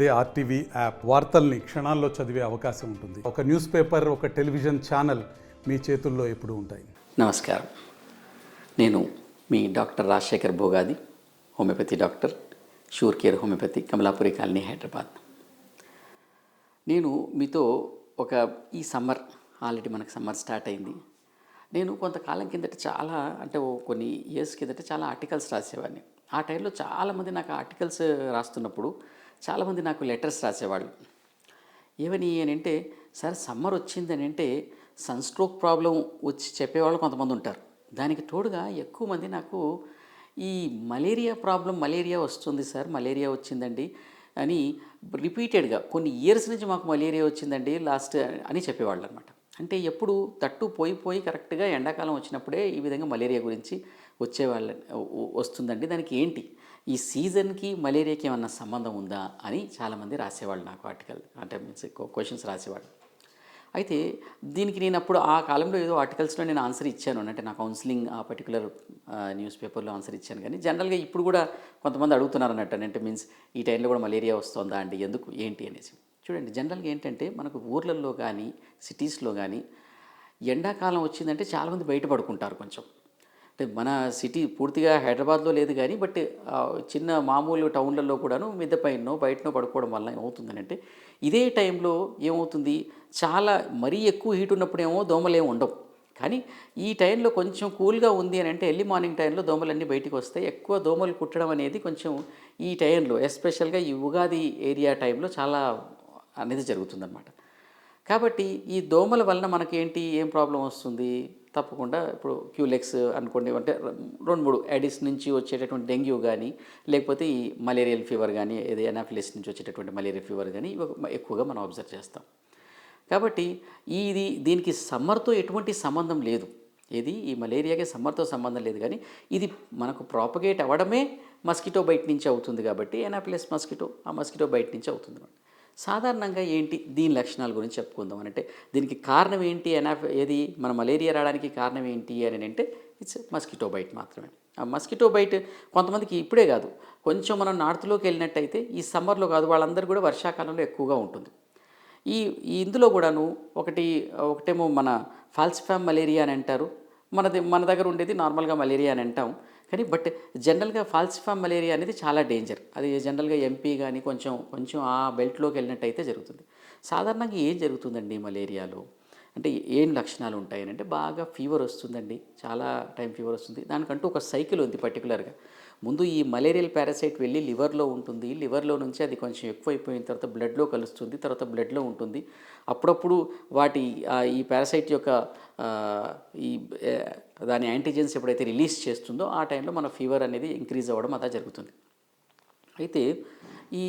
అదే RTV app వార్తల్ని క్షణాల్లో చదివే అవకాశం ఉంటుంది. ఒక న్యూస్ పేపర్ ఒక టెలివిజన్ ఛానల్ మీ చేతుల్లో ఎప్పుడు ఉంటాయి. నమస్కారం. నేను మీ doctor Rajasekhar Bhogadi homeopathy doctor sure care homeopathy Kamalapuri colony Hyderabad. నేను మీతో ఒక ఈ సమ్మర్ ఆల్రెడీ మనకు సమ్మర్ స్టార్ట్ అయింది. నేను కొంతకాలం కిందట చాలా అంటే కొన్ని ఇయర్స్ కిందట చాలా ఆర్టికల్స్ రాసేవాడిని. ఆ టైంలో చాలామంది నాకు ఆర్టికల్స్ రాస్తున్నప్పుడు చాలామంది నాకు లెటర్స్ రాసేవాళ్ళు. ఏమని అని అంటే సార్ సమ్మర్ వచ్చిందని అంటే సన్స్ట్రోక్ ప్రాబ్లం వచ్చి చెప్పేవాళ్ళు కొంతమంది ఉంటారు. దానికి తోడుగా ఎక్కువ మంది నాకు ఈ మలేరియా ప్రాబ్లం మలేరియా వస్తుంది సార్ మలేరియా వచ్చిందండి అని రిపీటెడ్గా కొన్ని ఇయర్స్ నుంచి మాకు మలేరియా వచ్చిందండి లాస్ట్ అని చెప్పేవాళ్ళు అనమాట అంటే ఎప్పుడు తట్టు పోయి పోయి కరెక్ట్గా ఎండాకాలం వచ్చినప్పుడే ఈ విధంగా మలేరియా గురించి వచ్చేవాళ్ళ వస్తుందండి. దానికి ఏంటి? ఈ సీజన్కి మలేరియాకి ఏమన్నా సంబంధం ఉందా అని చాలామంది రాసేవాళ్ళు నాకు ఆర్టికల్ అంటే మీన్స్ క్వశ్చన్స్ రాసేవాళ్ళు. అయితే దీనికి నేను అప్పుడు ఆ కాలంలో ఏదో ఆర్టికల్స్లో నేను ఆన్సర్ ఇచ్చాను. అంటే నా కౌన్సిలింగ్ ఆ పర్టికులర్ న్యూస్ పేపర్లో ఆన్సర్ ఇచ్చాను. కానీ జనరల్గా ఇప్పుడు కూడా కొంతమంది అడుగుతున్నారు అన్నట్టు అంటే మీన్స్ ఈ టైంలో కూడా మలేరియా వస్తుందా అండి? ఎందుకు? ఏంటి? అనేసి. చూడండి జనరల్గా ఏంటంటే మనకు ఊర్లలో కానీ సిటీస్లో కానీ ఎండాకాలం వచ్చిందంటే చాలామంది బయట పడుకుంటారు కొంచెం. అంటే మన సిటీ పూర్తిగా హైదరాబాద్లో లేదు కానీ బట్ చిన్న మామూలు టౌన్లలో కూడాను మిద్దె పైనో బయటనో పడుకోవడం వల్ల ఏమవుతుందని అంటే ఇదే టైంలో ఏమవుతుంది? చాలా మరీ ఎక్కువ హీట్ ఉన్నప్పుడేమో ఏమో ఏమి ఉండవు. కానీ ఈ టైంలో కొంచెం కూల్గా ఉంది అని అంటే ఎర్లీ మార్నింగ్ టైంలో దోమలన్నీ బయటికి వస్తాయి. ఎక్కువ దోమలు కుట్టడం అనేది కొంచెం ఈ టైంలో ఎస్పెషల్గా ఈ ఉగాది ఏరియా టైంలో చాలా అనేది జరుగుతుందన్నమాట. కాబట్టి ఈ దోమల వలన మనకేంటి ఏం ప్రాబ్లం వస్తుంది? తప్పకుండా ఇప్పుడు క్యూలెక్స్ అనుకోండి అంటే రెండు మూడు యాడిస్ నుంచి వచ్చేటటువంటి డెంగ్యూ కానీ లేకపోతే ఈ మలేరియల్ ఫీవర్ కానీ ఏది ఎనాఫిలిస్ నుంచి వచ్చేటటువంటి మలేరియా ఫీవర్ కానీ ఎక్కువగా మనం అబ్జర్వ్ చేస్తాం. కాబట్టి ఇది దీనికి సమ్మర్తో ఎటువంటి సంబంధం లేదు. ఇది ఈ మలేరియాకి సమ్మర్తో సంబంధం లేదు కానీ ఇది మనకు ప్రాపగేట్ అవ్వడమే మస్కిటో బయట నుంచి అవుతుంది కాబట్టి ఎనాఫిలిస్ మస్కిటో ఆ మస్కిటో బయట నుంచి అవుతుంది. అన్నమాట. సాధారణంగా ఏంటి? దీని లక్షణాల గురించి చెప్పుకుందాం అని అంటే దీనికి కారణం ఏంటి? అని ఏది? మన మలేరియా రావడానికి కారణం ఏంటి? అని అంటే ఇట్స్ మస్కిటో బైట్ మాత్రమే. ఆ మస్కిటో బైట్ కొంతమందికి ఇప్పుడే కాదు. కొంచెం మనం నార్త్లోకి వెళ్ళినట్టయితే ఈ సమ్మర్లో కాదు వాళ్ళందరూ కూడా వర్షాకాలంలో ఎక్కువగా ఉంటుంది. ఈ ఈ ఇందులో కూడాను ఒకటి ఒకటేమో మన ఫాల్సిఫామ్ మలేరియా అని అంటారు. మనది మన దగ్గర ఉండేది నార్మల్గా మలేరియా అని అంటాం. కానీ బట్ జనరల్గా ఫాల్సిఫామ్ మలేరియా అనేది చాలా డేంజర్. అది జనరల్గా ఎంపీ కానీ కొంచెం కొంచెం ఆ బెల్ట్లోకి వెళ్ళినట్టయితే జరుగుతుంది. సాధారణంగా ఏం జరుగుతుందండి మలేరియాలో? అంటే ఏం లక్షణాలు ఉంటాయి అంటే బాగా ఫీవర్ వస్తుందండి. చాలా టైం ఫీవర్ వస్తుంది. దానికంటూ ఒక సైకిల్ ఉంది పర్టికులర్గా ముందు ఈ మలేరియల్ పారాసైట్ వెళ్ళి లివర్లో ఉంటుంది. లివర్లో నుంచి అది కొంచెం ఎక్కువైపోయిన తర్వాత బ్లడ్లో కలుస్తుంది. తర్వాత బ్లడ్లో ఉంటుంది. అప్పుడప్పుడు వాటి ఈ పారాసైట్ యొక్క ఈ దాని యాంటీజెన్స్ ఎప్పుడైతే రిలీజ్ చేస్తుందో ఆ టైంలో మన ఫీవర్ అనేది ఇంక్రీజ్ అవ్వడం అలా జరుగుతుంది. అయితే ఈ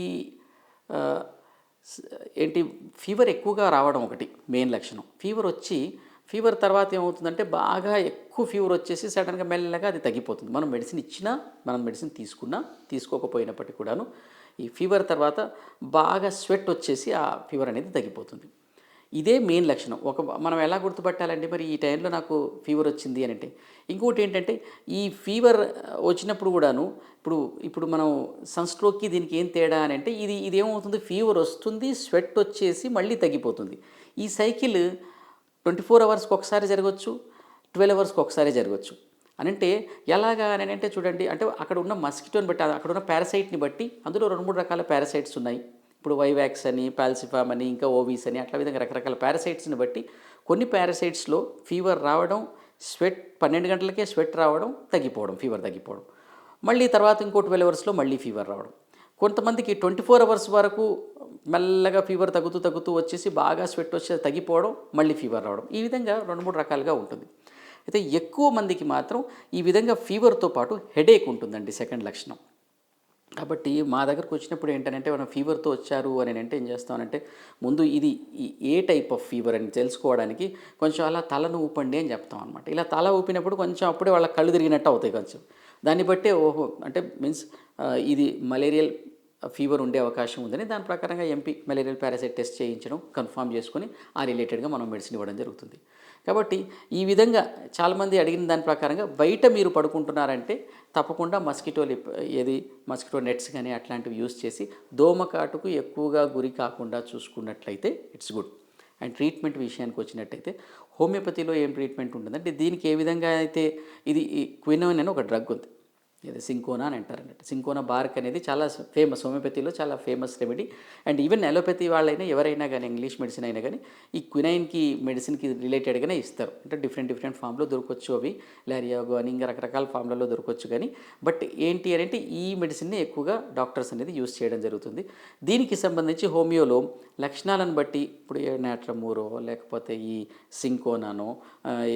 ఏంటి ఫీవర్ ఎక్కువగా రావడం ఒకటి మెయిన్ లక్షణం. ఫీవర్ వచ్చి ఫీవర్ తర్వాత ఏమవుతుందంటే బాగా ఎక్కువ ఫీవర్ వచ్చేసి సడన్గా మెల్లగా అది తగ్గిపోతుంది. మనం మెడిసిన్ ఇచ్చినా మనం మెడిసిన్ తీసుకున్నా తీసుకోకపోయినప్పటికీ కూడాను ఈ ఫీవర్ తర్వాత బాగా స్వెట్ వచ్చేసి ఆ ఫీవర్ అనేది తగ్గిపోతుంది. ఇదే మెయిన్ లక్షణం. ఒక మనం ఎలా గుర్తుపట్టాలంటే మరి ఈ టైంలో నాకు ఫీవర్ వచ్చింది అని అంటే ఇంకోటి ఏంటంటే ఈ ఫీవర్ వచ్చినప్పుడు కూడాను ఇప్పుడు ఇప్పుడు మనం సన్స్ట్రోక్కి దీనికి ఏం తేడా అని అంటే ఇది ఇది ఏమవుతుంది? ఫీవర్ వస్తుంది స్వెట్ వచ్చేసి మళ్ళీ తగ్గిపోతుంది. ఈ సైకిల్ ట్వంటీ ఫోర్ అవర్స్కి ఒకసారి జరగవచ్చు ట్వెల్వ్ అవర్స్కి ఒకసారి జరగవచ్చు అని అంటే ఎలాగా అని అంటే చూడండి అంటే అక్కడ ఉన్న మస్కిటోని బట్టి అక్కడ ఉన్న పారాసైట్ని బట్టి అందులో రెండు మూడు రకాల పారాసైట్స్ ఉన్నాయి. ఇప్పుడు వైవాక్స్ అని పాల్సిఫామ్ అని ఇంకా ఓవీస్ అని అట్లా విధంగా రకరకాల పారాసైట్స్ని బట్టి కొన్ని పారాసైట్స్లో ఫీవర్ రావడం స్వెట్ పన్నెండు గంటలకే స్వెట్ రావడం తగ్గిపోవడం ఫీవర్ తగ్గిపోవడం. మళ్ళీ తర్వాత ఇంకో ట్వెల్వ్ అవర్స్లో మళ్ళీ ఫీవర్ రావడం. కొంతమందికి ట్వంటీ ఫోర్ అవర్స్ వరకు మెల్లగా ఫీవర్ తగ్గుతూ తగ్గుతూ వచ్చేసి బాగా స్వెట్ వచ్చేసి తగ్గిపోవడం మళ్ళీ ఫీవర్ రావడం. ఈ విధంగా రెండు మూడు రకాలుగా ఉంటుంది. అయితే ఎక్కువ మందికి మాత్రం ఈ విధంగా ఫీవర్తో పాటు హెడేక్ ఉంటుందండి సెకండ్ లక్షణం. కాబట్టి మా దగ్గరకు వచ్చినప్పుడు ఏంటంటే మనం ఫీవర్తో వచ్చారు? అని అంటే ఏం చేస్తామంటే ముందు ఇది ఈ- ఏ టైప్ ఆఫ్ ఫీవర్ అని తెలుసుకోవడానికి కొంచెం అలా తలను ఊపండి అని చెప్తాం అనమాట ఇలా తల ఊపినప్పుడు కొంచెం అప్పుడే వాళ్ళ కళ్ళు తిరిగినట్టు అవుతాయి కొంచెం. దాన్ని బట్టే ఓహో అంటే మీన్స్ ఇది మలేరియల్ ఫీవర్ ఉండే అవకాశం ఉందని దాని ప్రకారంగా ఎంపీ మలేరియల్ పారాసైట్ టెస్ట్ చేయించడం కన్ఫామ్ చేసుకొని ఆ రిలేటెడ్గా మనం మెడిసిన్ ఇవ్వడం జరుగుతుంది. కాబట్టి ఈ విధంగా చాలామంది అడిగిన దాని ప్రకారంగా బయట మీరు పడుకుంటున్నారంటే తప్పకుండా మస్కిటో లిప్ ఏది మస్కిటో నెట్స్ కానీ అట్లాంటివి యూస్ చేసి దోమకాటుకు ఎక్కువగా గురి కాకుండా చూసుకున్నట్లయితే ఇట్స్ గుడ్. అండ్ ట్రీట్మెంట్ విషయానికి వచ్చినట్టయితే హోమియోపతిలో ఏం ట్రీట్మెంట్ ఉంటుందంటే దీనికి ఏ విధంగా అయితే ఇది క్వినోన్ అని ఒక డ్రగ్ ఉంది. ఇది సింకోనా అని అంటారు సింకోనా బార్క్ అనేది చాలా ఫేమస్ హోమియోపతిలో చాలా famous remedy and even allopathy వాళ్ళైనా ఎవరైనా కానీ ఇంగ్లీష్ మెడిసిన్ అయినా కానీ ఈ క్వినైన్కి మెడిసిన్కి రిలేటెడ్గానే ఇస్తారు. అంటే డిఫరెంట్ డిఫరెంట్ ఫామ్లో దొరకవచ్చు అవి. లారియాగో అని ఇంకా రకరకాల ఫామ్లలో దొరకవచ్చు కానీ బట్ ఏంటి అని అంటే ఈ మెడిసిన్ని ఎక్కువగా డాక్టర్స్ అనేది యూస్ చేయడం జరుగుతుంది. దీనికి సంబంధించి హోమియోలో లక్షణాలను బట్టి ఇప్పుడు నాట్రమూరో లేకపోతే ఈ సింకోనానో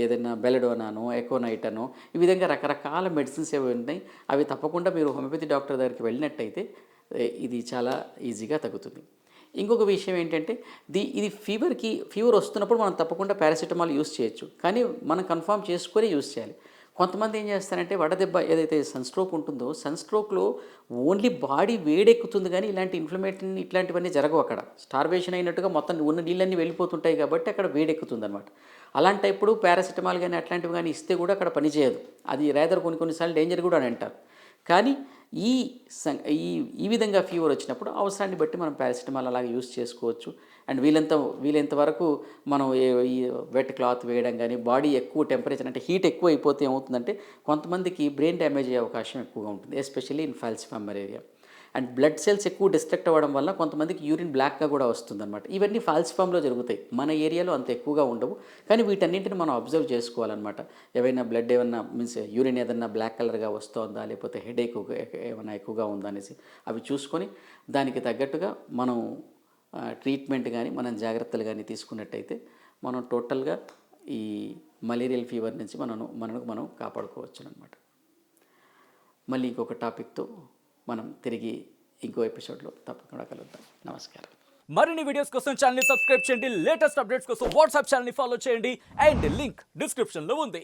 ఏదైనా బెలడోనానో ఎకోనైటనో ఈ విధంగా రకరకాల మెడిసిన్స్ ఏవి ఉన్నాయి. అవి తప్పకుండా మీరు హోమియోపతి డాక్టర్ దగ్గరికి వెళ్ళినట్టయితే ఇది చాలా ఈజీగా తగ్గుతుంది. ఇంకొక విషయం ఏంటంటే ది ఇది ఫీవర్కి ఫీవర్ వస్తున్నప్పుడు మనం తప్పకుండా పారాసిటమాల్ యూస్ చేయొచ్చు. కానీ మనం కన్ఫామ్ చేసుకొని యూస్ చేయాలి. కొంతమంది ఏం చేస్తారంటే వడదెబ్బ ఏదైతే సన్ స్ట్రోక్ ఉంటుందో సన్ స్ట్రోక్లో ఓన్లీ బాడీ వేడెక్కుతుంది కానీ ఇలాంటి ఇన్ఫ్లమేషన్ ఇట్లాంటివన్నీ జరగవు అక్కడ. స్టార్వేషన్ అయినట్టుగా మొత్తం ఉన్న నీళ్ళన్నీ వెళ్ళిపోతుంటాయి కాబట్టి అక్కడ వేడెక్కుతుంది అనమాట అలాంటప్పుడు పారాసిటమాల్ కానీ అట్లాంటివి కానీ ఇస్తే కూడా అక్కడ పనిచేయదు అది రేదర్ కొన్ని కొన్నిసార్లు డేంజర్ కూడా అని అంటారు. కానీ ఈ సం ఈ ఈ విధంగా ఫీవర్ వచ్చినప్పుడు అవసరాన్ని బట్టి మనం పారాసిటమాల్ అలాగే యూస్ చేసుకోవచ్చు. అండ్ వీలంత వీలైనంత వరకు మనం ఈ వెట్ క్లాత్ వేయడం కానీ బాడీ ఎక్కువ టెంపరేచర్ అంటే హీట్ ఎక్కువ అయిపోతే ఏమవుతుందంటే కొంతమందికి బ్రెయిన్ డ్యామేజ్ అయ్యే అవకాశం ఎక్కువగా ఉంటుంది especially in falciparum area and blood cells ఎక్కువ డిస్ట్రక్ట్ అవ్వడం వల్ల కొంతమందికి యూరిన్ బ్లాక్గా కూడా వస్తుందన్నమాట. ఇవన్నీ ఫాల్స్ ఫామ్లో జరుగుతాయి. మన ఏరియాలో అంత ఎక్కువగా ఉండవు. కానీ వీటన్నింటిని మనం అబ్జర్వ్ చేసుకోవాలన్నమాట. ఏవైనా బ్లడ్ ఏమన్నా మీన్స్ యూరిన్ ఏదన్నా బ్లాక్ కలర్గా వస్తుందా లేకపోతే హెడేక్ ఏమైనా ఎక్కువగా ఉందా అనేసి అవి చూసుకొని దానికి తగ్గట్టుగా మనం ట్రీట్మెంట్ కానీ మనం జాగ్రత్తలు కానీ తీసుకున్నట్టయితే మనం టోటల్గా ఈ మలేరియల్ ఫీవర్ నుంచి మనను మనకు మనం కాపాడుకోవచ్చు అనమాట మళ్ళీ ఇంకొక టాపిక్తో మనం తిరిగి ఇంకో ఎపిసోడ్లో తప్పకుండా కలుద్దాం. నమస్కారం. మరిన్ని వీడియోస్ కోసం ఛానల్ని సబ్స్క్రైబ్ చేయండి. లేటెస్ట్ అప్డేట్స్ కోసం వాట్సాప్ ఛానల్ని ఫాలో చేయండి. అండ్ లింక్ డిస్క్రిప్షన్లో ఉంది.